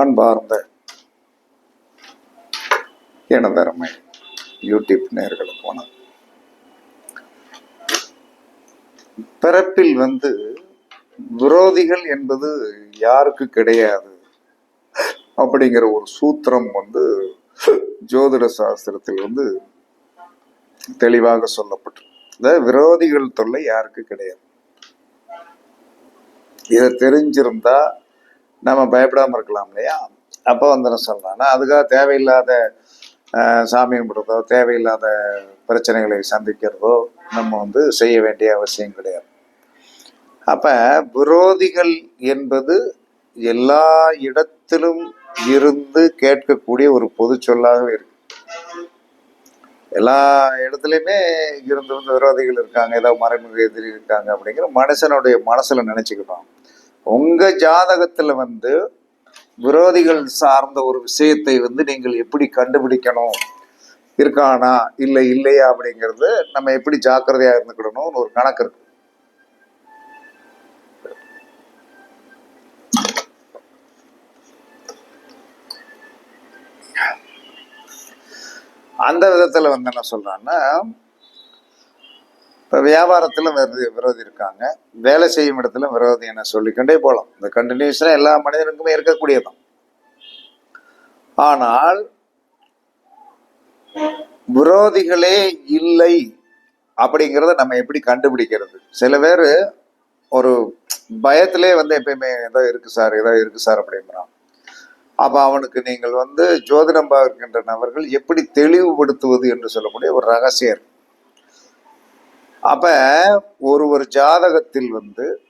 அன்பார்ந்த எனதருமை யூடியூப் நேர்களுக்கு வணக்கம். பிறப்பில் வந்து விரோதிகள் என்பது யாருக்கு கிடையாது அப்படிங்கிற ஒரு சூத்திரம் வந்து ஜோதிட சாஸ்திரத்தில் வந்து தெளிவாக சொல்லப்பட்டு அதாவது விரோதிகள் தொல்லை யாருக்கு கிடையாது? இதை தெரிஞ்சிருந்தா நம்ம பயப்படாமல் இருக்கலாம் இல்லையா? அப்போ வந்து என்ன சொல்லலாம்னா அதுக்காக தேவையில்லாத சாமி கும்பிட்றதோ தேவையில்லாத பிரச்சனைகளை சந்திக்கிறதோ நம்ம வந்து செய்ய வேண்டிய அவசியம் கிடையாது. அப்போ விரோதிகள் என்பது எல்லா இடத்திலும் இருந்து கேட்கக்கூடிய ஒரு பொது சொல்லாக இருக்கு. எல்லா இடத்துலையுமே இருந்து வந்து விரோதிகள் இருக்காங்க ஏதோ மறைமுக எதிரி இருக்காங்க அப்படிங்கிற மனுஷனுடைய மனசில் நினச்சிக்கிட்டோம். உங்க ஜாதகத்துல வந்து விரோதிகள் சார்ந்த ஒரு விஷயத்தை வந்து நீங்கள் எப்படி கண்டுபிடிக்கணும்? இருக்கானா? இல்லை இல்லையா? அப்படிங்கிறது நம்ம எப்படி ஜாக்கிரதையா இருந்துக்கிடணும்னு ஒரு கணக்கு இருக்கு. அந்த விதத்துல வந்து என்ன சொல்றான்னா இப்போ வியாபாரத்தில் விரோதி விரோதி இருக்காங்க வேலை செய்யும் இடத்துல விரோதி என்ன சொல்லிக்கொண்டே போகலாம் இந்த கண்டினியூஸாக எல்லா மனிதனுக்குமே இருக்கக்கூடியதான் ஆனால் விரோதிகளே இல்லை அப்படிங்கிறத நம்ம எப்படி கண்டுபிடிக்கிறது? சில பேர் ஒரு பயத்திலே வந்து எப்பயுமே ஏதோ இருக்குது சார் ஏதோ இருக்குது சார் அப்படிங்கிறான் அப்போ அவனுக்கு நீங்கள் வந்து ஜோதிடம் பார்க்கின்ற நபர்கள் எப்படி தெளிவுபடுத்துவது என்று சொல்லக்கூடிய ஒரு ரகசியம் இருக்கு. அப்ப ஒரு ஒரு ஜாதகத்தில் வந்து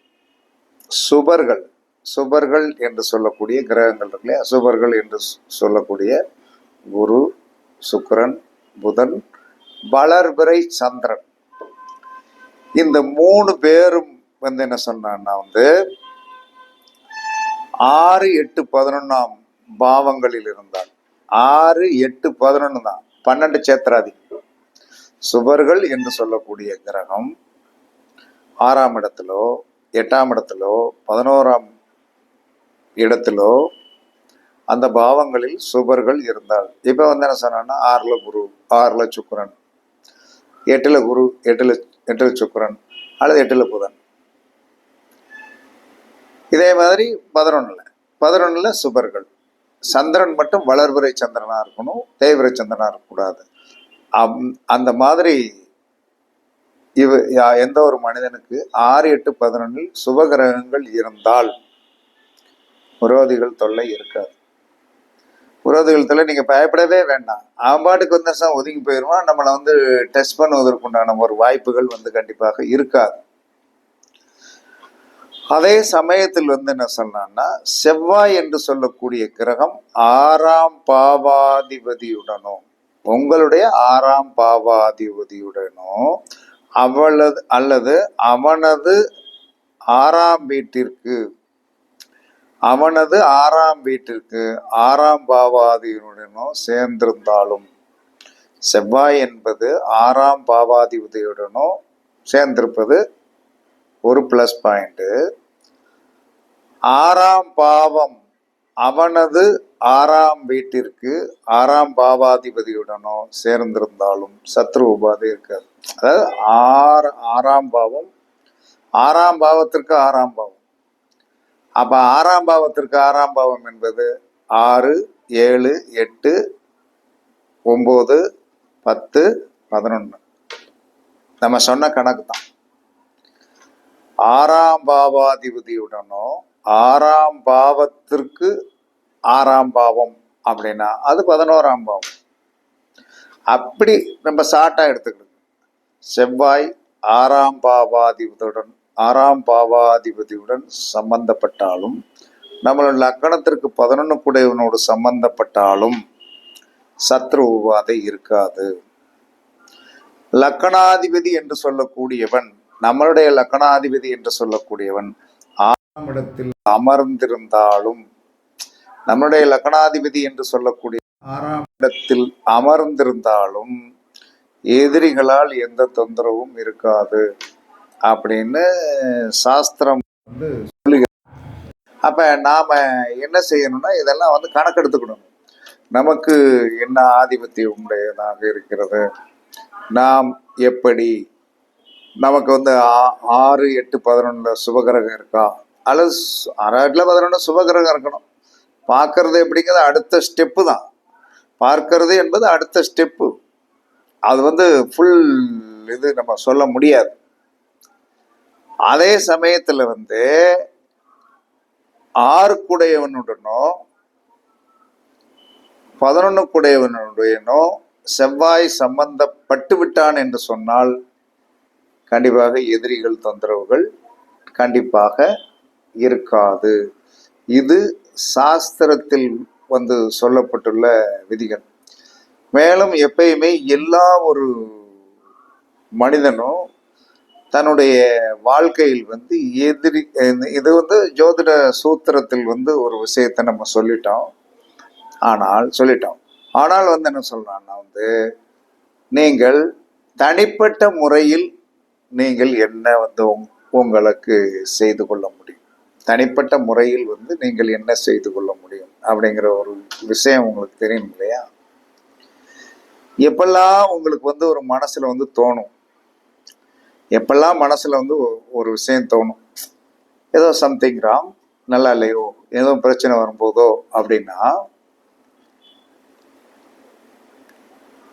சுபர்கள் சுபர்கள் என்று சொல்லக்கூடிய கிரகங்கள் இருக்கு இல்லையா? சுபர்கள் என்று சொ- சொல்லக்கூடிய குரு சுக்கரன் புதன் வளர்பிறை சந்திரன். இந்த மூணு பேரும் வந்து என்ன சொன்னான்னா வந்து ஆறு எட்டு பதினொன்னாம் பாவங்களில் இருந்தால் ஆறு எட்டு பதினொன்று தான். பன்னெண்டு சேத்திராதி சுபர்கள் என்று சொல்லக்கூடிய கிரகம் ஆறாம் இடத்திலோ எட்டாம் இடத்திலோ பதினோராம் இடத்திலோ அந்த பாவங்களில் சுபர்கள் இருந்தால். இப்போ வந்து என்ன சொன்னா ஆறில் குரு ஆறுல சுக்கரன் எட்டில் குரு எட்டில் எட்டில் சுக்கரன் அல்லது எட்டில் புதன். இதே மாதிரி பதினொன்றில் பதினொன்னுல சுபர்கள் சந்திரன் மட்டும் வளர்பிறை சந்திரனாக இருக்கணும் தேய்பிறை சந்திரனா இருக்கக்கூடாது. அந்த மாதிரி இவ யா- எந்த ஒரு மனிதனுக்கு ஆறு எட்டு பதினொன்றில் சுபகிரகங்கள் இருந்தால் விரோதிகள் தொல்லை இருக்காது. விரோதிகள் தொல்லை நீங்கள் பயப்படவே வேண்டாம். அவன் பாட்டுக்கு வந்து சார் ஒதுங்கி போயிடுவான் நம்மளை வந்து டெஸ்ட் பண்ணுவதற்குண்டான ஒரு வாய்ப்புகள் வந்து கண்டிப்பாக இருக்காது. அதே சமயத்தில் வந்து என்ன சொன்னான்னா செவ்வாய் என்று சொல்லக்கூடிய கிரகம் ஆறாம் பாவாதிபதியுடனோ உங்களுடைய ஆறாம் பாவாதிபதியுடனோ அவளது அல்லது அவனது ஆறாம் வீட்டிற்கு அவனது ஆறாம் வீட்டிற்கு ஆறாம் பாவாதியுடனோ சேர்ந்திருந்தாலும் செவ்வாய் என்பது ஆறாம் பாவாதிபதியுடனோ சேர்ந்திருப்பது ஒரு ப்ளஸ் பாயிண்ட்டு ஆறாம் பாவம் அவனது ஆறாம் வீட்டிற்கு ஆறாம் பாவாதிபதியுடனோ சேர்ந்திருந்தாலும் சத்ரு உபாதி இருக்காது. அதாவது ஆறு ஆறாம் பாவம் ஆறாம் பாவத்திற்கு ஆறாம் பாவம். அப்போ ஆறாம் பாவத்திற்கு ஆறாம் பாவம் என்பது ஆறு ஏழு எட்டு ஒம்பது பத்து பதினொன்று நம்ம சொன்ன கணக்கு தான். ஆறாம் பாவாதிபதியுடனோ ஆறாம் பாவத்திற்கு ஆறாம் பாவம் அப்படின்னா அது பதினோராம் பாவம். அப்படி நம்ம சாட்டா எடுத்துக்கிடுங்க செவ்வாய் ஆறாம் பாவாதிபதியுடன் ஆறாம் பாவாதிபதியுடன் சம்பந்தப்பட்டாலும் நம்மளோட லக்கணத்திற்கு பதினொன்று குடையவனோடு சம்பந்தப்பட்டாலும் சத்ரு உபாதை இருக்காது. லக்கணாதிபதி என்று சொல்லக்கூடியவன் நம்மளுடைய லக்கணாதிபதி என்று சொல்லக்கூடியவன் ஆறாம் இடத்தில் அமர்ந்திருந்தாலும் நம்மளுடைய லக்கணாதிபதி என்று சொல்லக்கூடிய ஆறாம் இடத்தில் அமர்ந்திருந்தாலும் எதிரிகளால் எந்த தொந்தரவும் இருக்காது அப்படின்னு சாஸ்திரம் வந்து சொல்லுகிறது. அப்ப நாம என்ன செய்யணும்னா இதெல்லாம் வந்து கணக்கெடுத்துக்கணும். நமக்கு என்ன ஆதிபத்தியம் உடையதாக இருக்கிறது? நாம் எப்படி நமக்கு வந்து ஆறு எட்டு பதினொன்றுல சுபகிரகம் இருக்கா? அல்லது ஆறு எட்டுல பதினொன்று சுபகிரகம் இருக்கணும். பார்க்கறது எப்படிங்கிறது அடுத்த ஸ்டெப்பு தான். பார்க்கறது என்பது அடுத்த ஸ்டெப்பு அது வந்து ஃபுல் இது நம்ம சொல்ல முடியாது. அதே சமயத்தில் வந்து ஆறுக்குடையவனுடனோ பதினொன்னுக்குடையவனுடையனோ செவ்வாய் சம்பந்தப்பட்டு விட்டான் என்று சொன்னால் கண்டிப்பாக எதிரிகள் தொந்தரவுகள் கண்டிப்பாக இருக்காது. இது சாஸ்திரத்தில் வந்து சொல்லப்பட்டுள்ள விதிகள். மேலும் எப்பயுமே எல்லா ஒரு மனிதனும் தன்னுடைய வாழ்க்கையில் வந்து எதிரி இது வந்து ஜோதிட சூத்திரத்தில் வந்து ஒரு விஷயத்தை நம்ம சொல்லிட்டோம். ஆனால் சொல்லிட்டோம். ஆனால் வந்து என்ன சொல்றான்னா வந்து நீங்கள் தனிப்பட்ட முறையில் நீங்கள் என்ன வந்து உங்- உங்களுக்கு செய்து கொள்ள முடியும். தனிப்பட்ட முறையில் வந்து நீங்கள் என்ன செய்து கொள்ள முடியும் அப்படிங்கிற ஒரு விஷயம் உங்களுக்கு தெரியும் இல்லையா? எப்பெல்லாம் உங்களுக்கு வந்து ஒரு மனசில் வந்து தோணும்? எப்பெல்லாம் மனசில் வந்து ஒரு விஷயம் தோணும்? ஏதோ சம்திங் ராங் நல்லா இல்லையோ? ஏதோ பிரச்சனை வரும்போதோ? அப்படின்னா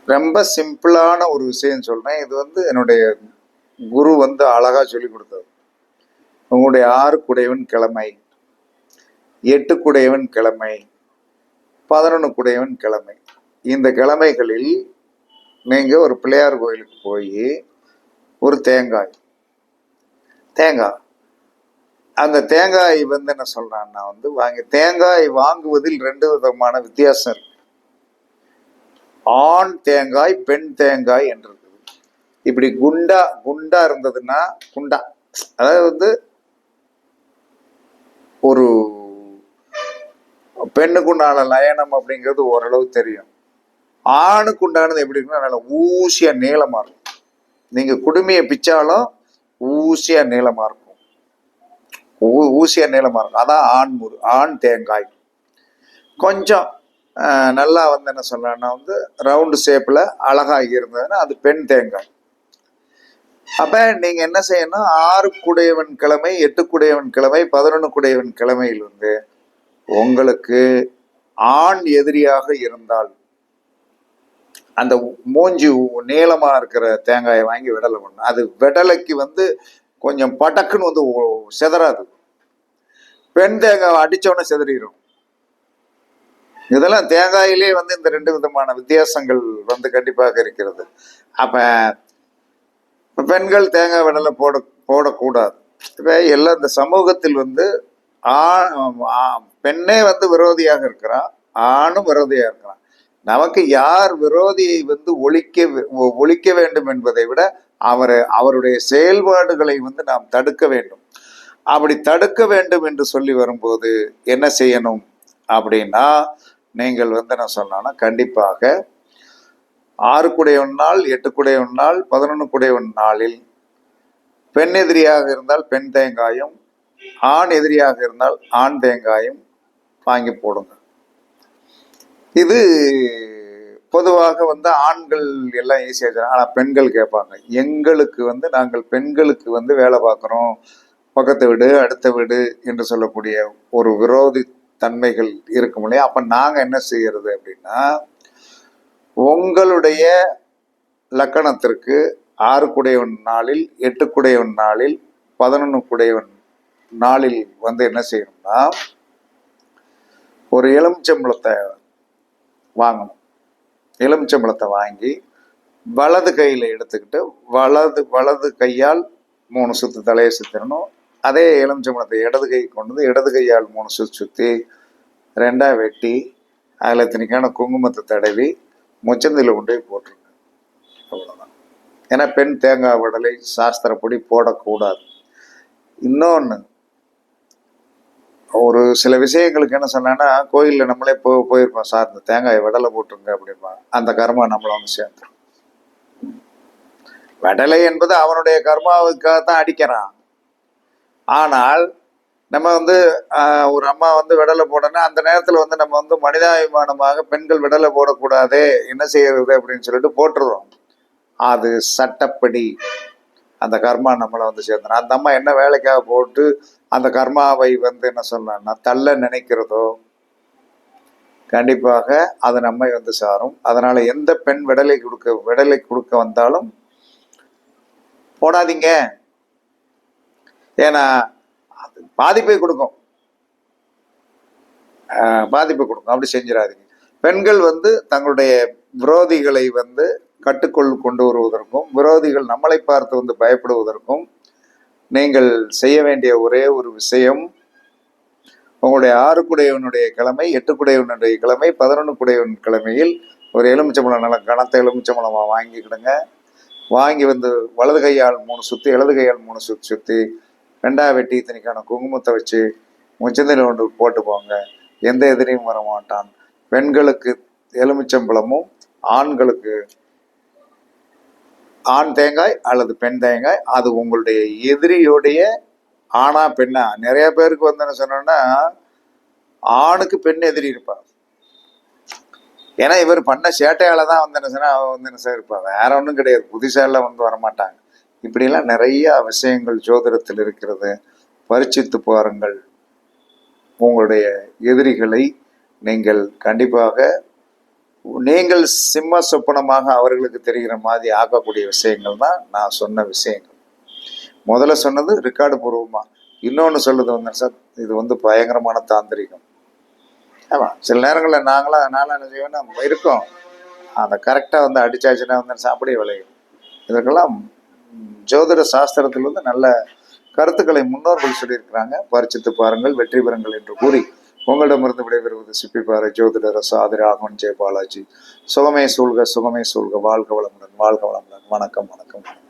ரொம்ப சிம்பிளான ஒரு விஷயம் சொல்கிறேன் இது வந்து என்னுடைய குரு வந்து அழகாக சொல்லி கொடுத்தது உங்களுடைய ஆறு குடையவன் கிழமை எட்டு குடையவன் கிழமை பதினொன்று குடையவன் கிழமை. இந்த கிழமைகளில் நீங்கள் ஒரு பிள்ளையார் கோயிலுக்கு போய் ஒரு தேங்காய் தேங்காய். அந்த தேங்காய் வந்து என்ன சொல்கிறான்னா வந்து வாங்கி தேங்காய் வாங்குவதில் ரெண்டு விதமான வித்தியாசம் இருக்கு. ஆண் தேங்காய் பெண் தேங்காய் என்று இருக்குது இப்படி குண்டா குண்டா இருந்ததுன்னா குண்டா. அதாவது வந்து ஒரு பெண்ணுக்குண்டான லயனம் அப்படிங்கிறது ஓரளவு தெரியும். ஆணுக்கு உண்டானது எப்படி இருக்குன்னா நல்லா ஊசியா நீளமா இருக்கும். நீங்க குடுமையை பிச்சாலும் ஊசியா நீளமா இருக்கும். ஊ- ஊசியா நீளமா இருக்கும். அதான் ஆண் முரு ஆண் தேங்காய். கொஞ்சம் நல்லா வந்து என்ன சொல்லணும்னா வந்து ரவுண்டு ஷேப்பில் அழகாக இருந்ததுன்னா அது பெண் தேங்காய். அப்ப நீங்க என்ன செய்யணும்? ஆறு குடையவன் கிழமை எட்டு குடையவன் கிழமை பதினொன்று குடையவன் கிழமையில் வந்து உங்களுக்கு ஆண் எதிரியாக இருந்தால் அந்த மூஞ்சி நீளமா இருக்கிற தேங்காயை வாங்கி விடலை பண்ணும் அது விடலைக்கு வந்து கொஞ்சம் படக்குன்னு வந்து செதறாது சிதறாது. பெண் தேங்காய் அடிச்சோடனே சிதறிடும் இதெல்லாம் தேங்காயிலே வந்து இந்த ரெண்டு விதமான வித்தியாசங்கள் வந்து கண்டிப்பாக இருக்கிறது. அப்ப பெண்கள் தேங்காய் விடலை போட போடக்கூடாது. இப்போ எல்லாம் இந்த சமூகத்தில் வந்து ஆ- பெண்ணே வந்து விரோதியாக இருக்கிறான் ஆணும் விரோதியாக இருக்கிறான் நமக்கு யார் விரோதியை வந்து ஒழிக்க ஒ- ஒழிக்க வேண்டும் என்பதை விட அவர் அவருடைய செயல்பாடுகளை வந்து நாம் தடுக்க வேண்டும். அப்படி தடுக்க வேண்டும் என்று சொல்லி வரும்போது என்ன செய்யணும் அப்படின்னா நீங்கள் வந்து என்ன சொன்னோன்னா கண்டிப்பாக ஆறு குடையவன் நாள் எட்டு குடையவன் நாள் பதினொன்று குடையவன் நாளில். பெண் எதிரியாக இருந்தால் பெண் தேங்காயும் ஆண் எதிரியாக இருந்தால் ஆண் தேங்காயும் வாங்கி போடுங்க. இது பொதுவாக வந்து ஆண்கள் எல்லாம் ஈஸியாக செய்றாங்க ஆனால் பெண்கள் கேட்பாங்க. எங்களுக்கு வந்து நாங்கள் பெண்களுக்கு வந்து வேலை பார்க்குறோம். பக்கத்து வீடு அடுத்த வீடு என்று சொல்லக்கூடிய ஒரு விரோதி தன்மைகள் இருக்கும் இல்லையா? அப்போ நாங்கள் என்ன செய்கிறது அப்படின்னா உங்களுடைய லக்கணத்திற்கு ஆறு குடையவன் நாளில் எட்டு குடையவன் நாளில் பதினொன்று குடையவன் நாளில் வந்து என்ன செய்யணும்னா ஒரு எலுமிச்சம்பழத்தை வாங்கணும். எலுமிச்சம்பழத்தை வாங்கி வலது கையில் எடுத்துக்கிட்டு வலது வலது கையால் மூணு சுத்து தலையை சுற்றிடணும் அதே எலுமிச்சம்பழத்தை இடது கை கொண்டு வந்து இடது கையால் மூணு சுத்து சுற்றி ரெண்டாக வெட்டி அதில் திணிக்கான குங்குமத்தை தடவி முச்சந்தில் கொண்டு போய் போட்டுருங்க. அவ்வளோதான் ஏன்னா பெண் தேங்காய் விடலை சாஸ்திரப்படி போடக்கூடாது. இன்னொன்று ஒரு சில விஷயங்களுக்கு என்ன சொன்னேன்னா கோயிலில் நம்மளே போ போயிருப்போம் சார் இந்த தேங்காய் விடலை போட்டுருங்க அப்படிம்பா. அந்த கர்மா நம்மளை வந்து சேர்ந்துரும். விடலை என்பது அவனுடைய கர்மாவுக்காக தான் அடிக்கிறான். ஆனால் நம்ம வந்து ஒரு அம்மா வந்து விடலை போடனா அந்த நேரத்தில் வந்து நம்ம வந்து மனிதாபிமானமாக பெண்கள் விடலை போடக்கூடாதே என்ன செய்யறது அப்படின்னு சொல்லிட்டு போட்டுருவோம் அது சட்டப்படி அந்த கர்மா நம்மளை வந்து சேர்ந்தன. அந்த அம்மா என்ன வேலைக்காக போட்டு அந்த கர்மாவை வந்து என்ன சொன்னா தள்ள நினைக்கிறதோ கண்டிப்பாக அது நம்மை வந்து சாரும். அதனால எந்த பெண் விடலை கொடுக்க விடலை கொடுக்க வந்தாலும் போடாதீங்க. ஏன்னா பாதிப்பை கொடுக்கும். பாதிப்பை கொடுக்கும். அப்படி செஞ்சிடாதீங்க. பெண்கள் வந்து தங்களுடைய விரோதிகளை வந்து கட்டுக்குள் கொண்டு வருவதற்கும் விரோதிகள் நம்மளை பார்த்து வந்து பயப்படுவதற்கும் நீங்கள் செய்ய வேண்டிய ஒரே ஒரு விஷயம் உங்களுடைய ஆறு குடையவனுடைய கிழமை எட்டு குடையவனுடைய கிழமை பதினொன்று குடையவன் கிழமையில் ஒரு எலுமிச்சம்பழம் நல்ல கனத்த எலுமிச்சம்பழமாக வாங்கிக்கிடுங்க. வாங்கி வந்து வலது கையால் மூணு சுற்றி இடது கையால் மூணு சுற்றி சுற்றி ரெண்டா வெட்டி இத்தனைக்கான குங்குமத்தை வச்சு முச்சந்தில் ஒன்று போட்டு போங்க. எந்த எதிரியும் வர மாட்டான் பெண்களுக்கு எலுமிச்சம்பழமும் ஆண்களுக்கு ஆண் தேங்காய் அல்லது பெண் தேங்காய் அது உங்களுடைய எதிரியுடைய ஆணா பெண்ணா? நிறைய பேருக்கு வந்து என்ன சொன்னோன்னா ஆணுக்கு பெண் எதிரி இருப்பார் ஏன்னா இவர் பண்ண சேட்டையால தான் வந்து என்ன சொன்னா அவன் வந்து என்ன சார் இருப்பா. வேற ஒன்றும் கிடையாது. புதுசாலாம் வந்து வரமாட்டாங்க. இப்படிலாம் நிறைய விஷயங்கள் ஜோதிடத்தில் இருக்கிறது. பரிச்சித்து பாருங்கள். உங்களுடைய எதிரிகளை நீங்கள் கண்டிப்பாக நீங்கள் சிம்ம சொப்பனமாக அவர்களுக்கு தெரிகிற மாதிரி ஆக்கக்கூடிய விஷயங்கள் தான் நான் சொன்ன விஷயங்கள். முதல்ல சொன்னது ரெக்கார்டு பூர்வமா. இன்னொன்று சொல்லுது வந்து சார்? இது வந்து பயங்கரமான தாந்திரிகம். ஆமாம் சில நேரங்களில் நாங்களாம் நானும் என்ன செய்வோம்னா இருக்கோம். அந்த கரெக்டாக வந்து அடிச்சாச்சுன்னா வந்து சார்? விளையும். இதற்கெல்லாம் ஜோதிட சாஸ்திரத்தில் வந்து நல்ல கருத்துக்களை முன்னோர்கள் சொல்லியிருக்கிறாங்க. பரிச்சித்து பாருங்கள் வெற்றி பெறுங்கள் என்று கூறி உங்களிடமிருந்து விடைபெறுவது சிப்பிப்பாறை ஜோதிட ரசாதிரி ஆகவன் ஜெய பாலாஜி சுகமே சூழ்க சுகமே சூழ்க. வாழ்க வளமுடன் வாழ்க வளமுடன். வணக்கம் வணக்கம் வணக்கம்.